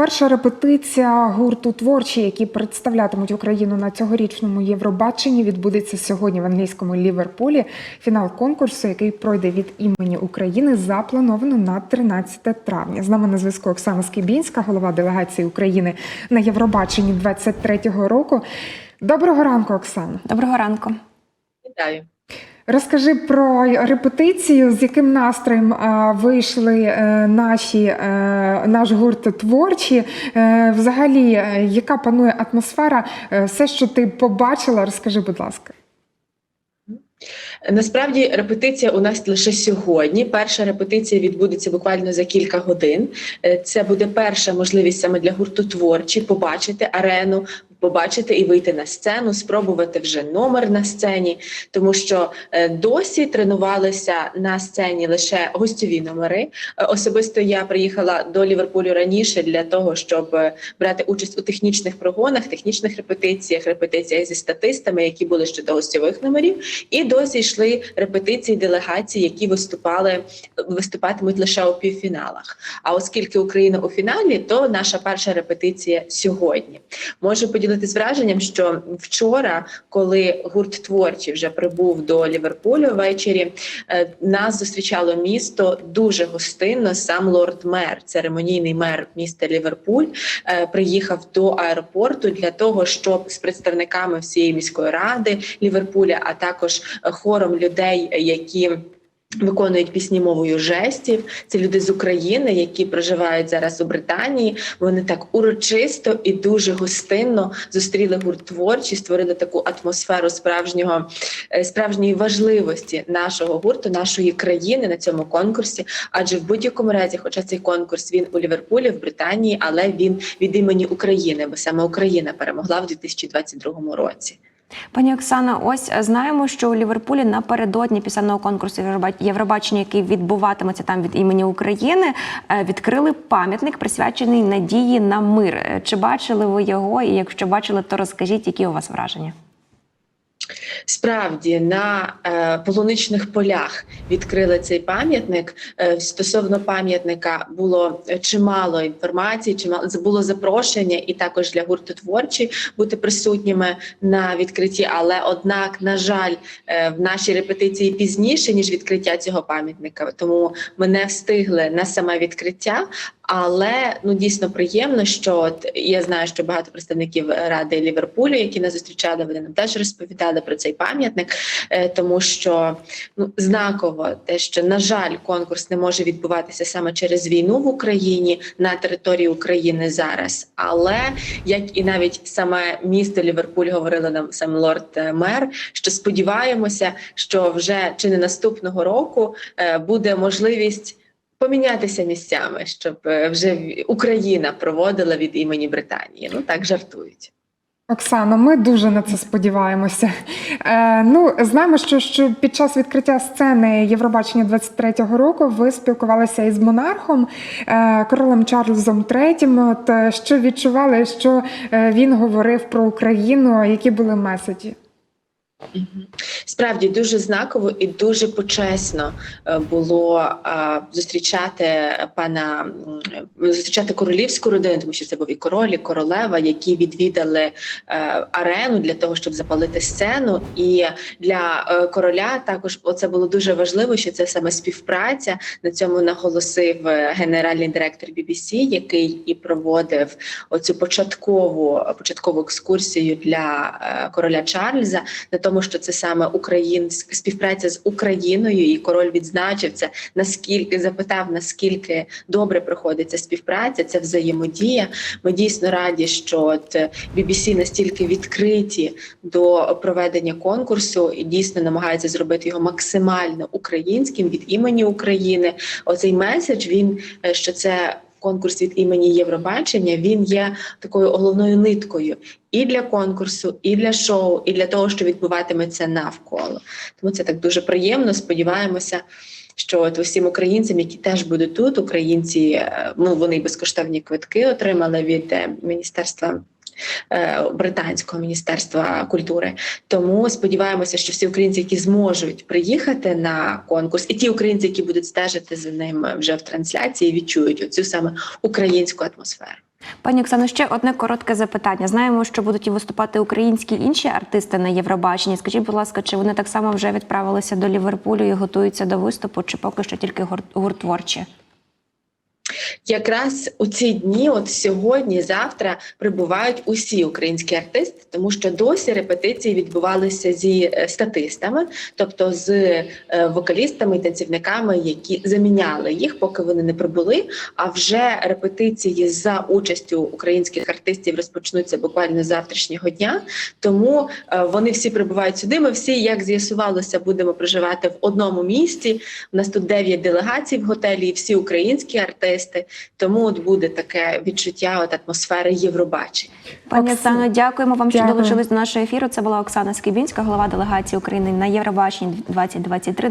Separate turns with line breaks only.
Перша репетиція гурту творчі, які представлятимуть Україну на цьогорічному Євробаченні, відбудеться сьогодні в англійському Ліверпулі. Фінал конкурсу, який пройде від імені України, заплановано на 13 травня. З нами на зв'язку Оксана Скибінська, голова делегації України на Євробаченні 23-го року. Доброго ранку, Оксана.
Доброго ранку.
Вітаю.
Розкажи про репетицію, з яким настроєм вийшли е, наші, е, наш гурт творчі. Е, взагалі, яка панує атмосфера? Все, що ти побачила, розкажи, будь ласка.
Насправді репетиція у нас лише сьогодні. Перша репетиція відбудеться буквально за кілька годин. Це буде перша можливість саме для гурту творчі побачити арену, побачити і вийти на сцену, спробувати вже номер на сцені, тому що е, досі тренувалися на сцені лише гостьові номери. Е, Особисто я приїхала до Ліверпулю раніше для того, щоб е, брати участь у технічних прогонах, технічних репетиціях, репетиціях зі статистами, які були ще до гостьових номерів, і досі йшли репетиції делегацій, які виступали виступатимуть лише у півфіналах. А оскільки Україна у фіналі, то наша перша репетиція сьогодні. Можу поділитись враженням, що вчора, коли гурт творчий вже прибув до Ліверпулю ввечері, е, нас зустрічало місто дуже гостинно. Сам лорд-мер, церемонійний мер міста Ліверпуль, е, приїхав до аеропорту для того, щоб з представниками всієї міської ради Ліверпуля, а також е, хором людей, які Виконують пісні мовою жестів. Це люди з України, які проживають зараз у Британії. Вони так урочисто і дуже гостинно зустріли гурт творчі, створили таку атмосферу справжнього е, справжньої важливості нашого гурту, нашої країни на цьому конкурсі. Адже в будь-якому разі, хоча цей конкурс він у Ліверпулі, в Британії, але він від імені України, бо саме Україна перемогла в 2022 році.
Пані Оксана, ось е, знаємо, що у Ліверпулі напередодні пісенного конкурсу Євроба- Євробачення, який відбуватиметься там від імені України, е, відкрили пам'ятник, присвячений надії на мир. Е, Чи бачили ви його? І якщо бачили, то розкажіть, які у вас враження?
Справді на е, полуничних полях відкрили цей пам'ятник. Е, стосовно пам'ятника було чимало інформації, чимало було запрошення, і також для гурту творчі бути присутніми на відкритті. Але однак, на жаль, е, в нашій репетиції пізніше ніж відкриття цього пам'ятника, тому ми не встигли на саме відкриття. Але ну дійсно приємно, що от я знаю, що багато представників ради Ліверпулю, які нас зустрічали, вони нам теж розповідали про цей пам'ятник, е, тому що ну знаково те, що на жаль, конкурс не може відбуватися саме через війну в Україні на території України зараз. Але як і навіть саме місто Ліверпуль говорили нам сам лорд е, мер, що сподіваємося, що вже чи не наступного року е, буде можливість помінятися місцями, щоб е, вже Україна проводила від імені Британії. Ну так жартують.
Оксано, ми дуже на це сподіваємося. Е, ну, знаємо, що, що під час відкриття сцени Євробачення 23-го року ви спілкувалися із монархом е, королем Чарльзом III. От е, що відчували, що е, він говорив про Україну, які були меседжі?
Справді дуже знаково і дуже почесно е, було е, зустрічати пана зустрічати королівську родину, тому що це був і король, і королева, які відвідали е, арену для того, щоб запалити сцену. І для короля також це було дуже важливо, що це саме співпраця. На цьому наголосив генеральний директор BBC, який і проводив оцю початкову початкову екскурсію для короля Чарльза на тому, що це саме українська співпраця з Україною, і король відзначив це. Наскільки запитав, наскільки добре проходить ця співпраця, ця взаємодія. Ми дійсно раді, що от BBC настільки відкриті до проведення конкурсу і дійсно намагаються зробити його максимально українським від імені України. Оцей меседж він е, що це. Конкурс від імені Євробачення він є такою головною ниткою і для конкурсу, і для шоу, і для того, що відбуватиметься навколо. Тому це так дуже приємно. Сподіваємося, що от усім українцям, які теж будуть тут, українці, е, ну вони безкоштовні квитки отримали від е, міністерства. Е, Британського міністерства культури, тому сподіваємося, що всі українці, які зможуть приїхати на конкурс, і ті українці, які будуть стежити за ним вже в трансляції, відчують оцю саме українську атмосферу.
Пані Оксано, ще одне коротке запитання. Знаємо, що будуть і виступати українські інші артисти на Євробаченні. Скажіть, будь ласка, чи вони так само вже відправилися до Ліверпулю і готуються до виступу, чи поки що тільки гурт, гурт творчі?
Якраз у ці дні, от сьогодні, завтра, прибувають усі українські артисти, тому що досі репетиції відбувалися зі е, статистами, тобто з е, вокалістами і танцівниками, які заміняли їх, поки вони не прибули. А вже репетиції за участю українських артистів розпочнуться буквально з завтрашнього дня. Тому е, вони всі прибувають сюди. Ми всі, як з'ясувалося, будемо проживати в одному місті. У нас тут 9 делегацій в готелі, і всі українські артисти. Тому от буде таке відчуття, от атмосфери Євробачення.
Пані
Окс-
Оксано, дякуємо вам, що долучились до нашого ефіру. Це була Оксана Скибінська, голова делегації України на Євробаченні 2023.